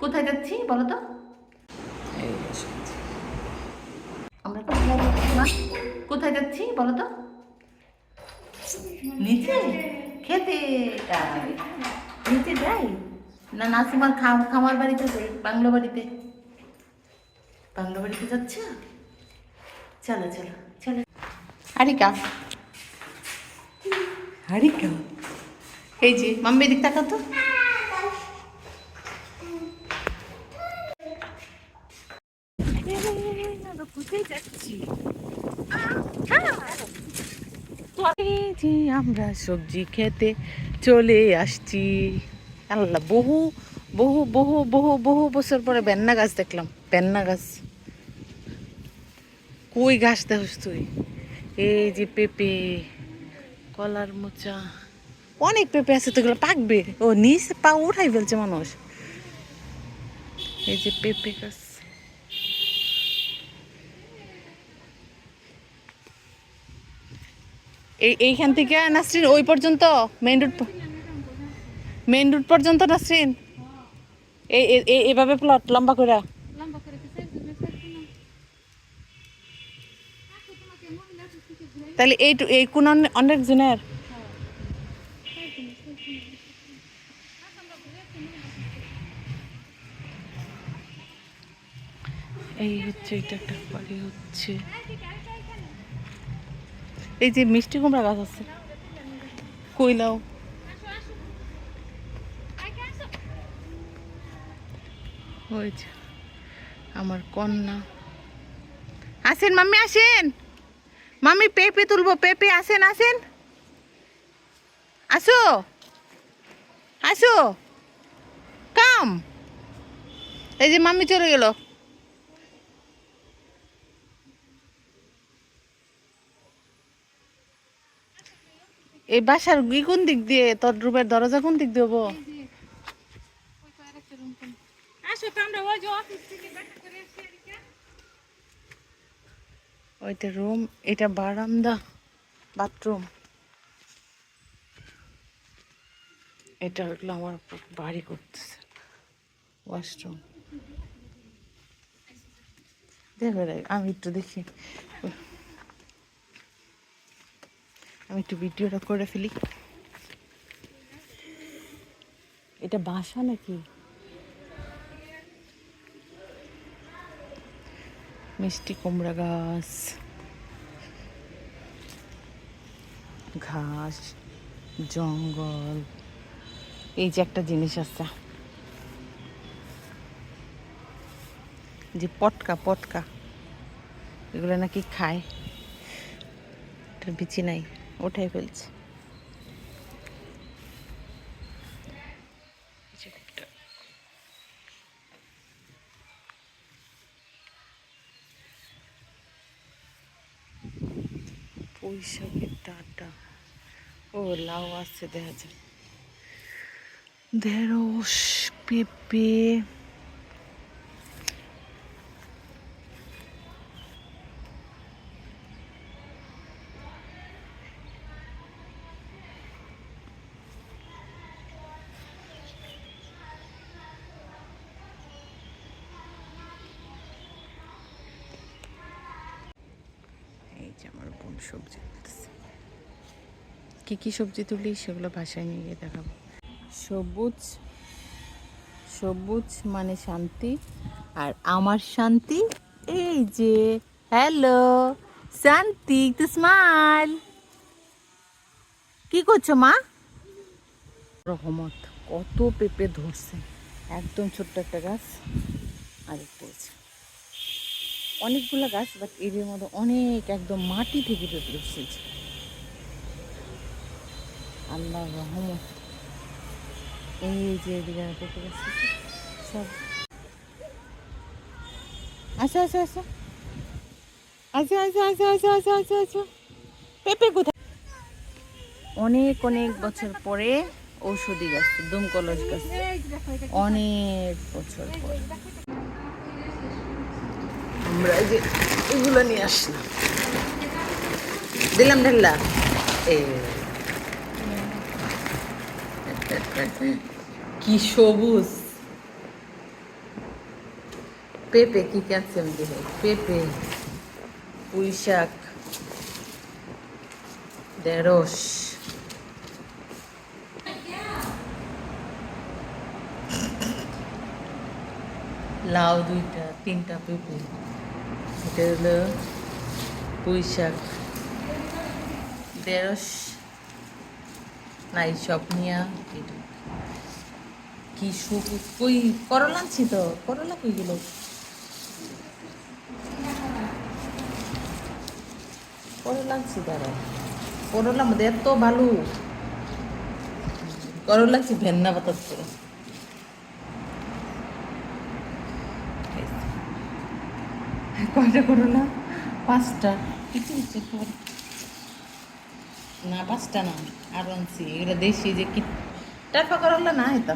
কোথায় যাচ্ছি বলো তো? আমরা কোথায় যাচ্ছি মা? কোথায় যাচ্ছি বলো তো? নিচে? খেতে নিচে যাই? না নাসিমার খা- খামার বাড়িতে যাই বাংলো বাড়িতে। বাংলো বাড়িতে যাচ্ছ? চলো চলো চলো। হারিকা। হারিকা? এই যে মাম্মি দিক তাকাও যাচ্ছি? আমরা সবজি খেতে চলে আসছি। আল্লাহ, বহু বহু বহু বহু বহু বছর পরে বেন্না গাছ দেখলাম। বেন্না গাছ। কই গাছ দেখস তুই? এই যে পেঁপে, কলার মোচা। অনেক পেঁপে আছে তোগুলো পাকবে। ও, নিচে পা উঠাই ফেলছে মানুষ। এই যে পেঁপে গাছ। এইখান থেকে নাসরিন ওই পর্যন্ত? মেন রুট মেন রুট পর্যন্ত নাসরিন? এই এভাবে প্লট লম্বা করে। তাহলে এই এই কোন অনেক জনের? এই হচ্ছে এটা একটা বাড়ি হচ্ছে। এই যে মিষ্টি কুমড়া গাছ আছে। কইলাও যে, আমার কন্যা। আসেন মাম্মি আসেন। মাম্মি, পেঁপে তুলবো, পেঁপে, আসেন আসেন। আসো। আসো। কাম। এই যে মাম্মি চলে গেল। এই বাসার কোন দিক দিয়ে? তোর রুমের দরজা কোন দিক দিয়ে হব? ওইটা রুম এটা বারান্দা বাথরুম। এটা হলো আমার বাড়ি করতেছে ওয়াশরুম দেখবে আমি একটু দেখি। আমি একটু ভিডিওটা করে ফেলি। এটা বাসা নাকি? মিষ্টি কুমড়া গাছ। ঘাস, জঙ্গল। এই যে একটা জিনিস আছে। যে পটকা পটকা। এগুলো নাকি খায়। এটার বিচি নাই। ওঠাই ফেলছে। পুঁই শাকের ও লাউ আছে দেখা যায় ঢেঁড়স পেঁপে। এই যে আমার বোন সবজি তুলতেছে। কি কি সবজি তুলি সেগুলো বাসায় নিয়ে গিয়ে দেখাবো। সবুজ সবুজ মানে শান্তি আর আমার শান্তি এই যে, হ্যালো, শান্তি, একটু স্মাইল কি করছ মা? রহমত, কত পেঁপে ধরছে। একদম ছোট্ট একটা গাছ। আর একটা অনেকগুলো গাছ বাট এর মধ্যে অনেক একদম মাটি থেকে পেঁপে এসেছে। আল্লাহ রহমত। এই যে এদিকে পেঁপে সব। আচ্ছা আচ্ছা আচ্ছা আচ্ছা আচ্ছা আচ্ছা আচ্ছা আচ্ছা আচ্ছা আচ্ছা পেঁপে কোথায়? অনেক অনেক বছর পরে ঔষধি গাছ, দুমকলস গাছ। অনেক বছর পরে। আমরা এই যে এগুলো নিয়ে আসলাম। দিলাম ঢেল্লা এ। কি সবুজ। পেঁপে কি ক্যালসিয়াম দিয়ে পেঁপে পুঁই শাক ঢেঁড়স। লাউ দুইটা তিনটা পেঁপে। এটা হলো পুঁই শাক। ঢেঁড়স নাই সব নিয়া কি সুখ কই, করলা আনছি তো? করলা কই গেল? করলা আনছি তারা করলা মধ্যে এত ভালো। করলা আনছি ভেন্না করে কয়টা করো না? পাঁচটা। না পাঁচটা না। আর এগুলো দেশি যে কি টাকা করলে না এটা